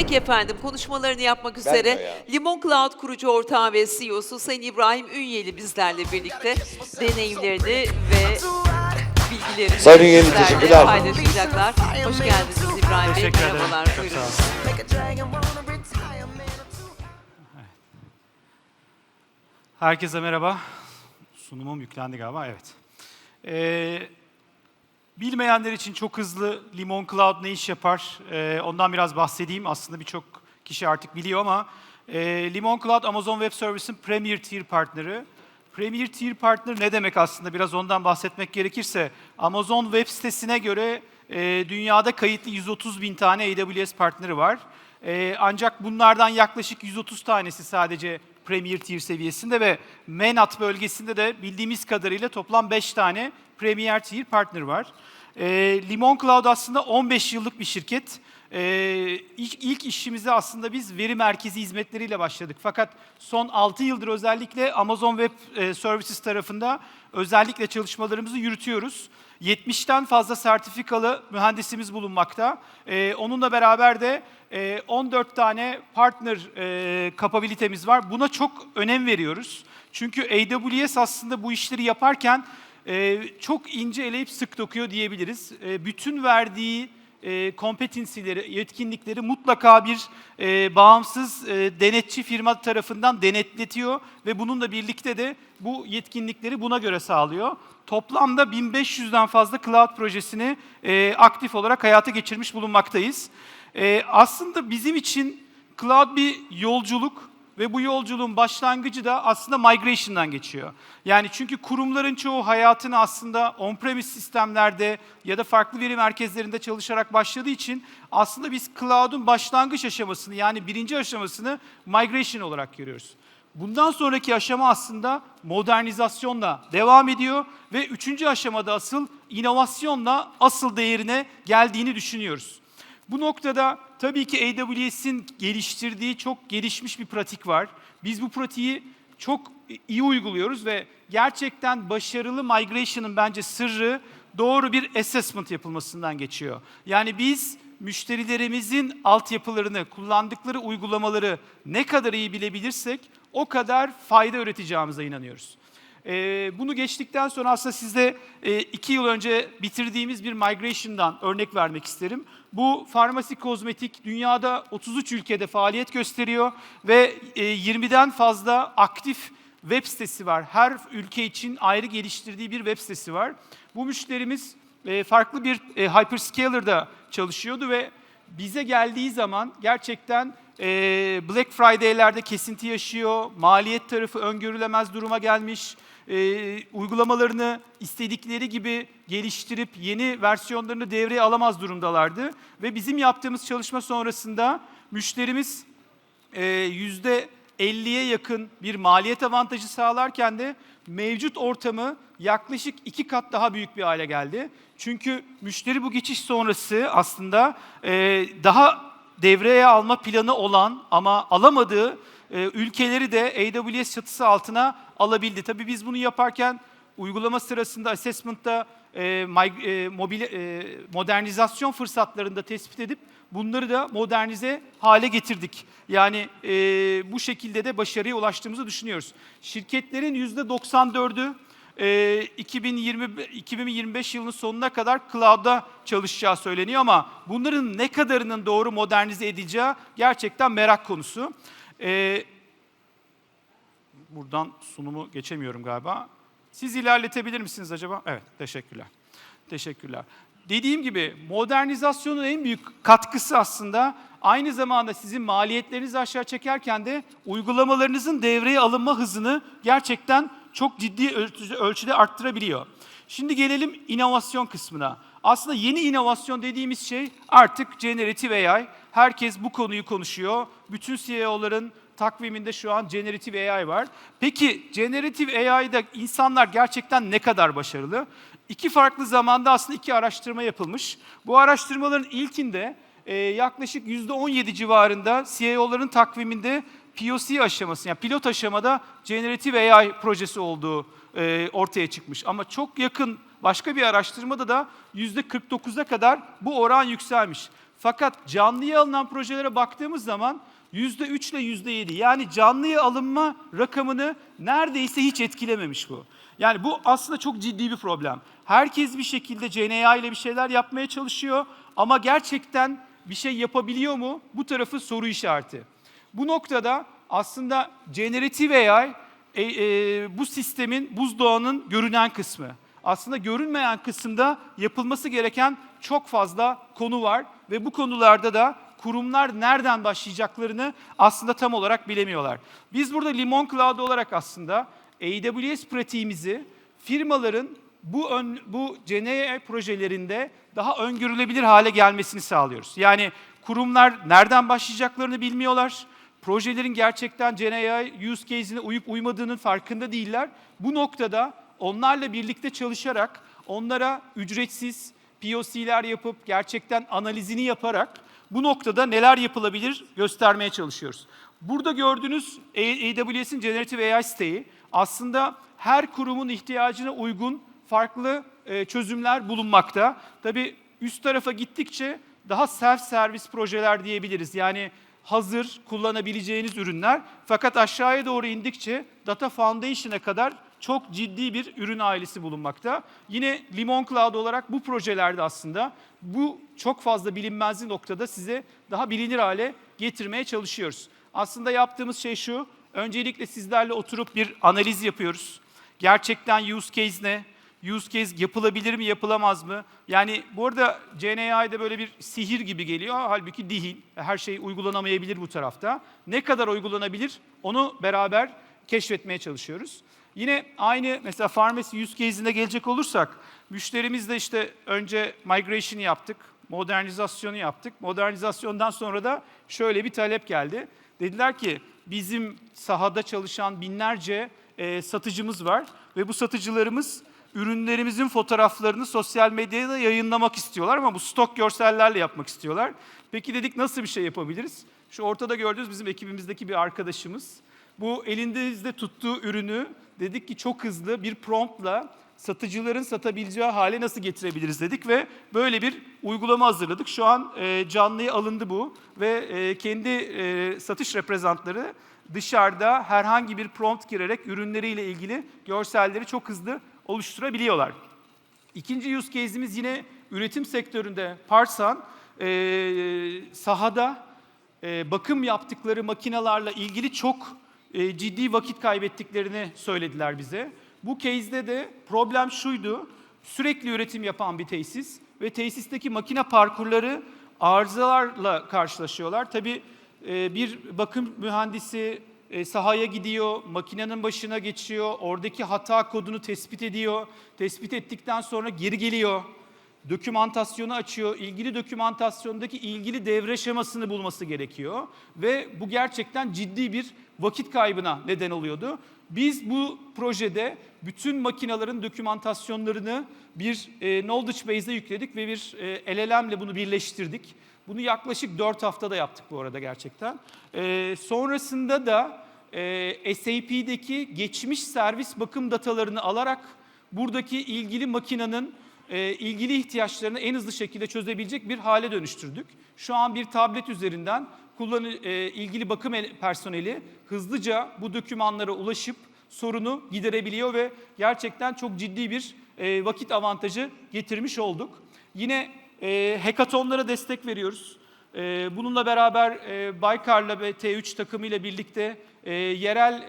Peki efendim konuşmalarını yapmak üzere ya. Limon Cloud kurucu ortağı ve CEO'su Sayın İbrahim Ünyeli bizlerle birlikte deneyimlerini ve bilgilerini Sayın Ünyeli, bizlerle teşekkürler. paylaşacaklar. Hoş geldiniz İbrahim Bey. Teşekkür ederim. Merhabalar. Çok Buyurun. sağ olun. Herkese merhaba. Sunumum yüklendi galiba, evet. Ee, bilmeyenler için çok hızlı Limon Cloud ne iş yapar? Ee, ondan biraz bahsedeyim. Aslında birçok kişi artık biliyor ama e, Limon Cloud Amazon Web Services'in Premier Tier partneri. Premier Tier Partner ne demek aslında? Biraz ondan bahsetmek gerekirse Amazon web sitesine göre e, dünyada kayıtlı 130 bin tane AWS partneri var. E, ancak bunlardan yaklaşık 130 tanesi sadece Premier Tier seviyesinde ve MENAT bölgesinde de bildiğimiz kadarıyla toplam 5 tane Premier Tier partner var. E, Limon Cloud aslında 15 yıllık bir şirket. Ee, ilk, ilk işimize aslında biz veri merkezi hizmetleriyle başladık. Fakat son 6 yıldır özellikle Amazon Web e, Services tarafında özellikle çalışmalarımızı yürütüyoruz. 70'ten fazla sertifikalı mühendisimiz bulunmakta. Ee, onunla beraber de e, 14 tane partner e, kapabilitemiz var. Buna çok önem veriyoruz. Çünkü AWS aslında bu işleri yaparken e, çok ince eleyip sık dokuyor diyebiliriz. E, bütün verdiği e, kompetensileri, yetkinlikleri mutlaka bir e, bağımsız e, denetçi firma tarafından denetletiyor ve bununla birlikte de bu yetkinlikleri buna göre sağlıyor. Toplamda 1500'den fazla cloud projesini e, aktif olarak hayata geçirmiş bulunmaktayız. Aslında bizim için cloud bir yolculuk ve bu yolculuğun başlangıcı da aslında migration'dan geçiyor. Yani çünkü kurumların çoğu hayatını aslında on-premise sistemlerde ya da farklı veri merkezlerinde çalışarak başladığı için aslında biz cloud'un başlangıç aşamasını yani birinci aşamasını migration olarak görüyoruz. Bundan sonraki aşama aslında modernizasyonla devam ediyor ve üçüncü aşamada asıl inovasyonla asıl değerine geldiğini düşünüyoruz. Bu noktada tabii ki AWS'in geliştirdiği çok gelişmiş bir pratik var. Biz bu pratiği çok iyi uyguluyoruz ve gerçekten başarılı migration'ın bence sırrı doğru bir assessment yapılmasından geçiyor. Yani biz müşterilerimizin altyapılarını, kullandıkları uygulamaları ne kadar iyi bilebilirsek o kadar fayda üreteceğimize inanıyoruz. Ee, bunu geçtikten sonra aslında size e, iki yıl önce bitirdiğimiz bir migration'dan örnek vermek isterim. Bu farmasi kozmetik dünyada 33 ülkede faaliyet gösteriyor ve e, 20'den fazla aktif web sitesi var. Her ülke için ayrı geliştirdiği bir web sitesi var. Bu müşterimiz e, farklı bir e, hyperscaler'da çalışıyordu ve bize geldiği zaman gerçekten e, Black Friday'lerde kesinti yaşıyor, maliyet tarafı öngörülemez duruma gelmiş, e, uygulamalarını istedikleri gibi geliştirip yeni versiyonlarını devreye alamaz durumdalardı. Ve bizim yaptığımız çalışma sonrasında müşterimiz e, yüzde 50'ye yakın bir maliyet avantajı sağlarken de mevcut ortamı yaklaşık iki kat daha büyük bir hale geldi. Çünkü müşteri bu geçiş sonrası aslında e, daha devreye alma planı olan ama alamadığı e, ülkeleri de AWS çatısı altına alabildi. Tabii biz bunu yaparken uygulama sırasında assessment'ta e, mig- e, mobil, e, modernizasyon fırsatlarını da tespit edip bunları da modernize hale getirdik. Yani e, bu şekilde de başarıya ulaştığımızı düşünüyoruz. Şirketlerin %94'ü e, 2020 2025 yılının sonuna kadar cloud'da çalışacağı söyleniyor ama bunların ne kadarının doğru modernize edileceği gerçekten merak konusu. E, buradan sunumu geçemiyorum galiba. Siz ilerletebilir misiniz acaba? Evet, teşekkürler. Teşekkürler. Dediğim gibi modernizasyonun en büyük katkısı aslında aynı zamanda sizin maliyetlerinizi aşağı çekerken de uygulamalarınızın devreye alınma hızını gerçekten çok ciddi ölçü- ölçüde arttırabiliyor. Şimdi gelelim inovasyon kısmına. Aslında yeni inovasyon dediğimiz şey artık generative AI. Herkes bu konuyu konuşuyor. Bütün CEO'ların takviminde şu an Generative AI var. Peki Generative AI'da insanlar gerçekten ne kadar başarılı? İki farklı zamanda aslında iki araştırma yapılmış. Bu araştırmaların ilkinde e, yaklaşık %17 civarında CEO'ların takviminde POC aşaması, yani pilot aşamada Generative AI projesi olduğu e, ortaya çıkmış. Ama çok yakın başka bir araştırmada da %49'a kadar bu oran yükselmiş. Fakat canlıya alınan projelere baktığımız zaman %3 ile %7 yani canlıya alınma rakamını neredeyse hiç etkilememiş bu. Yani bu aslında çok ciddi bir problem. Herkes bir şekilde CNA ile bir şeyler yapmaya çalışıyor ama gerçekten bir şey yapabiliyor mu? Bu tarafı soru işareti. Bu noktada aslında generative AI e, e, bu sistemin, buzdağının görünen kısmı. Aslında görünmeyen kısımda yapılması gereken çok fazla konu var ve bu konularda da kurumlar nereden başlayacaklarını aslında tam olarak bilemiyorlar. Biz burada Limon Cloud olarak aslında AWS pratiğimizi firmaların bu ön, bu GenAI projelerinde daha öngörülebilir hale gelmesini sağlıyoruz. Yani kurumlar nereden başlayacaklarını bilmiyorlar. Projelerin gerçekten GenAI use case'ine uyup uymadığının farkında değiller. Bu noktada onlarla birlikte çalışarak onlara ücretsiz POC'ler yapıp gerçekten analizini yaparak bu noktada neler yapılabilir göstermeye çalışıyoruz. Burada gördüğünüz AWS'in Generative AI siteyi aslında her kurumun ihtiyacına uygun farklı e, çözümler bulunmakta. Tabii üst tarafa gittikçe daha self-servis projeler diyebiliriz. Yani hazır kullanabileceğiniz ürünler. Fakat aşağıya doğru indikçe Data Foundation'a kadar çok ciddi bir ürün ailesi bulunmakta. Yine Limon Cloud olarak bu projelerde aslında bu çok fazla bilinmezli noktada size daha bilinir hale getirmeye çalışıyoruz. Aslında yaptığımız şey şu, öncelikle sizlerle oturup bir analiz yapıyoruz. Gerçekten use case ne? Use case yapılabilir mi, yapılamaz mı? Yani bu arada GenAI'de böyle bir sihir gibi geliyor. Halbuki değil. Her şey uygulanamayabilir bu tarafta. Ne kadar uygulanabilir onu beraber keşfetmeye çalışıyoruz. Yine aynı mesela pharmacy use case'ine gelecek olursak müşterimizle işte önce migration yaptık, modernizasyonu yaptık. Modernizasyondan sonra da şöyle bir talep geldi. Dediler ki bizim sahada çalışan binlerce e, satıcımız var ve bu satıcılarımız ürünlerimizin fotoğraflarını sosyal medyada yayınlamak istiyorlar ama bu stok görsellerle yapmak istiyorlar. Peki dedik nasıl bir şey yapabiliriz? Şu ortada gördüğünüz bizim ekibimizdeki bir arkadaşımız. Bu elinizde tuttuğu ürünü dedik ki çok hızlı bir promptla satıcıların satabileceği hale nasıl getirebiliriz dedik ve böyle bir uygulama hazırladık. Şu an e, canlıya alındı bu ve e, kendi e, satış reprezentları dışarıda herhangi bir prompt girerek ürünleriyle ilgili görselleri çok hızlı oluşturabiliyorlar. İkinci use case'imiz yine üretim sektöründe Parsan e, sahada e, bakım yaptıkları makinalarla ilgili çok e, ciddi vakit kaybettiklerini söylediler bize. Bu case'de de problem şuydu. Sürekli üretim yapan bir tesis ve tesisteki makine parkurları arızalarla karşılaşıyorlar. Tabii bir bakım mühendisi e, sahaya gidiyor, makinenin başına geçiyor, oradaki hata kodunu tespit ediyor. Tespit ettikten sonra geri geliyor dokümantasyonu açıyor. İlgili dokümantasyondaki ilgili devre şemasını bulması gerekiyor. Ve bu gerçekten ciddi bir vakit kaybına neden oluyordu. Biz bu projede bütün makinaların dokümantasyonlarını bir e, knowledge base'e yükledik ve bir e, LLM ile bunu birleştirdik. Bunu yaklaşık 4 haftada yaptık bu arada gerçekten. E, sonrasında da e, SAP'deki geçmiş servis bakım datalarını alarak buradaki ilgili makinenin e, ilgili ihtiyaçlarını en hızlı şekilde çözebilecek bir hale dönüştürdük. Şu an bir tablet üzerinden kullanı, e, ilgili bakım el- personeli hızlıca bu dokümanlara ulaşıp sorunu giderebiliyor ve gerçekten çok ciddi bir e, vakit avantajı getirmiş olduk. Yine e, hackathonlara destek veriyoruz. E, bununla beraber e, Baykar'la ve T3 takımıyla birlikte e, yerel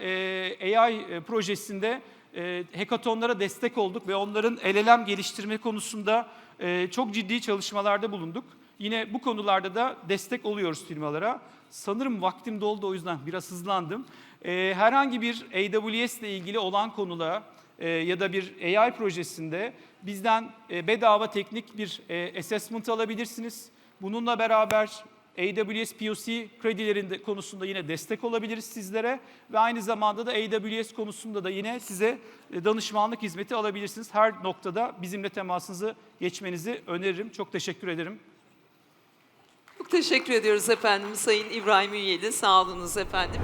e, AI e, projesinde e, hackathonlara destek olduk ve onların LLM geliştirme konusunda e, çok ciddi çalışmalarda bulunduk. Yine bu konularda da destek oluyoruz firmalara. Sanırım vaktim doldu o yüzden biraz hızlandım. E, herhangi bir AWS ile ilgili olan konuda e, ya da bir AI projesinde bizden e, bedava teknik bir e, assessment alabilirsiniz. Bununla beraber AWS POC kredilerinde konusunda yine destek olabiliriz sizlere ve aynı zamanda da AWS konusunda da yine size e, danışmanlık hizmeti alabilirsiniz. Her noktada bizimle temasınızı geçmenizi öneririm. Çok teşekkür ederim. Çok teşekkür ediyoruz efendim Sayın İbrahim Ünyeli. Sağ olunuz efendim.